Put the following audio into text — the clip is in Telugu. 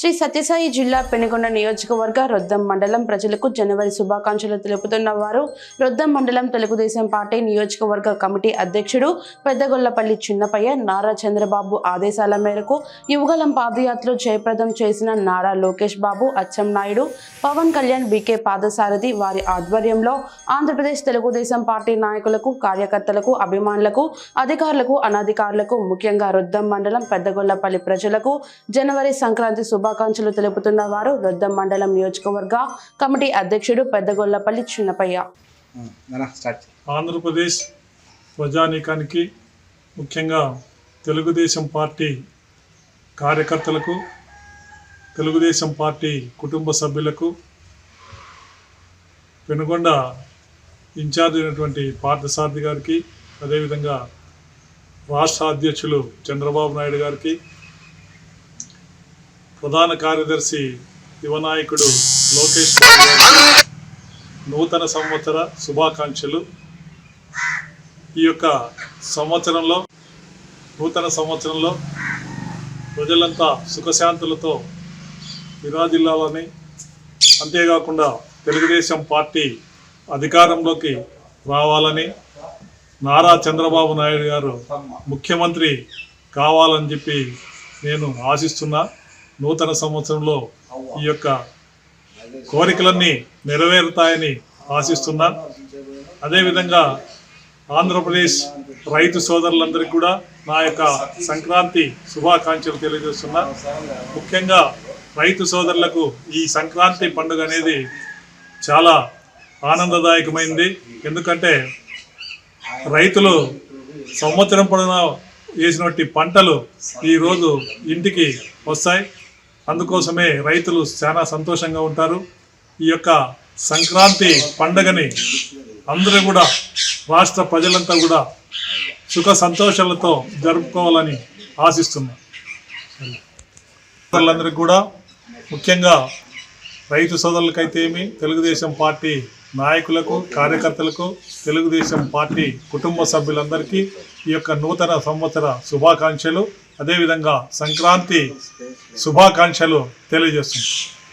శ్రీ సత్యసాయి జిల్లా పెనుగొండ నియోజకవర్గ రొద్దం మండలం ప్రజలకు జనవరి శుభాకాంక్షలు తెలుపుతున్న వారు రొద్దం మండలం తెలుగుదేశం పార్టీ నియోజకవర్గ కమిటీ అధ్యక్షుడు పెద్దగొల్లపల్లి చిన్నపయ్య నారా చంద్రబాబు ఆదేశాల మేరకు యువగలం పాదయాత్ర జయప్రదం చేసిన నారా లోకేష్ బాబు అచ్చెం నాయుడు పవన్ కళ్యాణ్ బీకే పాదసారథి వారి ఆధ్వర్యంలో ఆంధ్రప్రదేశ్ తెలుగుదేశం పార్టీ నాయకులకు కార్యకర్తలకు అభిమానులకు అధికారులకు అనధికారులకు ముఖ్యంగా రొద్దం మండలం పెద్దగొల్లపల్లి ప్రజలకు జనవరి సంక్రాంతి శుభాకాంక్షలు తెలుపుతున్న వారు రొద్దం మండలం నియోజకవర్గ కమిటీ అధ్యక్షుడు పెద్దగొల్లపల్లి చిన్నపయ్య. ఆంధ్రప్రదేశ్ ప్రజానీకానికి ముఖ్యంగా తెలుగుదేశం పార్టీ కార్యకర్తలకు తెలుగుదేశం పార్టీ కుటుంబ సభ్యులకు పెనుగొండ ఇన్ఛార్జ్ అయినటువంటి పార్థసారథి గారికి అదేవిధంగా రాష్ట్ర అధ్యక్షులు చంద్రబాబు నాయుడు గారికి ప్రధాన కార్యదర్శి యువనాయకుడు లోకేష్ నూతన సంవత్సర శుభాకాంక్షలు. ఈ యొక్క సంవత్సరంలో నూతన సంవత్సరంలో ప్రజలంతా సుఖశాంతులతో విరాజిల్లాలని అంతేకాకుండా తెలుగుదేశం పార్టీ అధికారంలోకి రావాలని నారా చంద్రబాబు నాయుడు గారు ముఖ్యమంత్రి కావాలని చెప్పి నేను ఆశిస్తున్నా. నూతన సంవత్సరంలో ఈ యొక్క కోరికలన్నీ నెరవేరుతాయని ఆశిస్తున్నా. అదేవిధంగా ఆంధ్రప్రదేశ్ రైతు సోదరులందరికీ కూడా నా యొక్క సంక్రాంతి శుభాకాంక్షలు తెలియజేస్తున్నా. ముఖ్యంగా రైతు సోదరులకు ఈ సంక్రాంతి పండుగ అనేది చాలా ఆనందదాయకమైంది. ఎందుకంటే రైతులు సంవత్సరం పొడవునా వేసినటువంటి పంటలు ఈరోజు ఇంటికి వస్తాయి. అందుకోసమే రైతులు చాలా సంతోషంగా ఉంటారు. ఈ యొక్క సంక్రాంతి పండగని అందరూ కూడా రాష్ట్ర ప్రజలంతా కూడా సుఖ సంతోషాలతో జరుపుకోవాలని ఆశిస్తున్నాం. సోదరులందరికీ కూడా ముఖ్యంగా రైతు సోదరులకైతే ఏమి తెలుగుదేశం పార్టీ నాయకులకు కార్యకర్తలకు తెలుగుదేశం పార్టీ కుటుంబ సభ్యులందరికీ ఈ యొక్క నూతన సంవత్సర శుభాకాంక్షలు. అదేవిధంగా సంక్రాంతి శుభాకాంక్షలు తెలియజేస్తున్నాం.